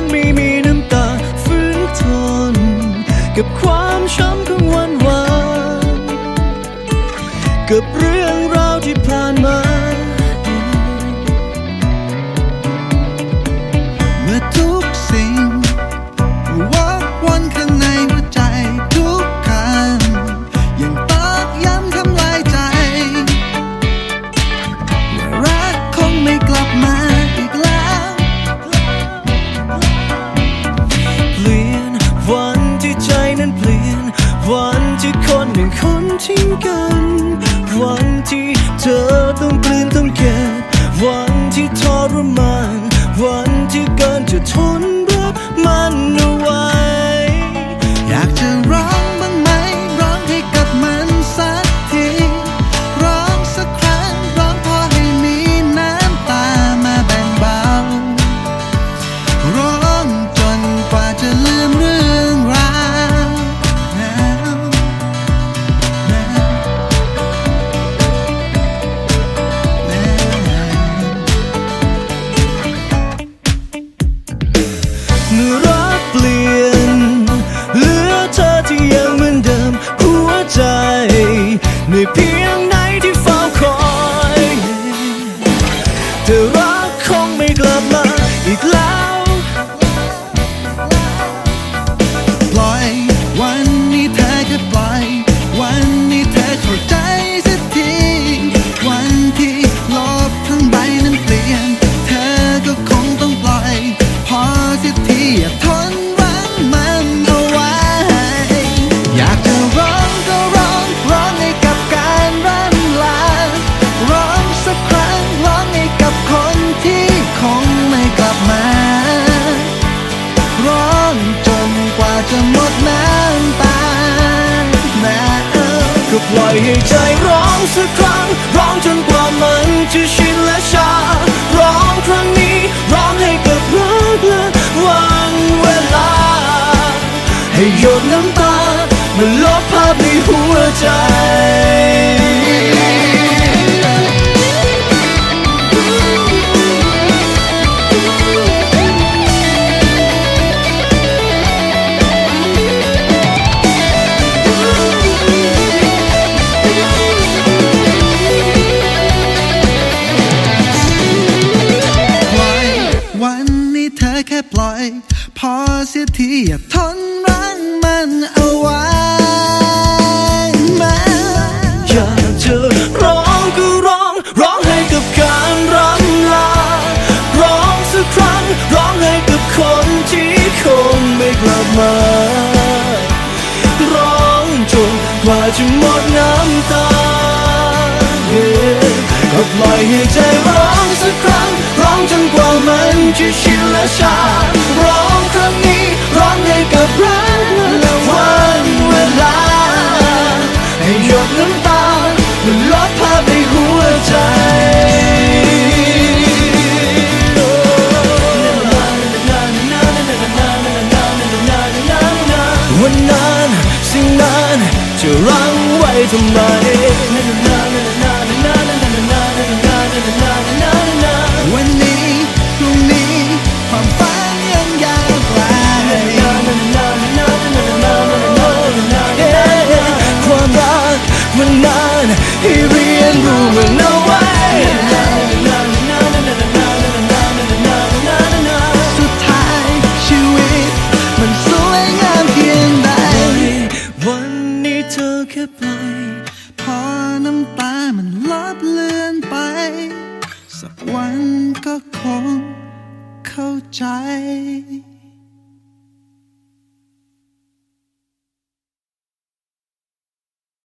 อนไม่มีน้ำตาฝืนทน กับความช้ำของวันวานกับเรื่องราวที่ผ่าน ใปล่อยให้ใจร้องสักครั้ง ร้องจนกว่ามันจะชินและชา ทีอย่าทนรั้งมันเอาไว้แม้อยากจะร้องก็ร้อง ร้องให้กับการรำลา ร้องสักครั้ง ร้องให้กับคนที่คงไม่กลับมา ร้องจนกว่าจะหมดน้ำตาก็ปล่อยให้ใจร้องสักครั้ง ร้องจนกว่ามันจะชินและชาร้อง กับรักและวันเวลา ให้หยดน้ำตามันลบภาพในหัวใจวันนั้นสิ่งนั้นจะรั้งไว้ทำไม เรียนรู้มันเอาไว้สุดท้ายชีวิต มันสวยงามเพียงใดวันนี้เธอแค่ปล่อยพอน้ำตามันลบเลือนไป สักวันก็คงเข้าใจ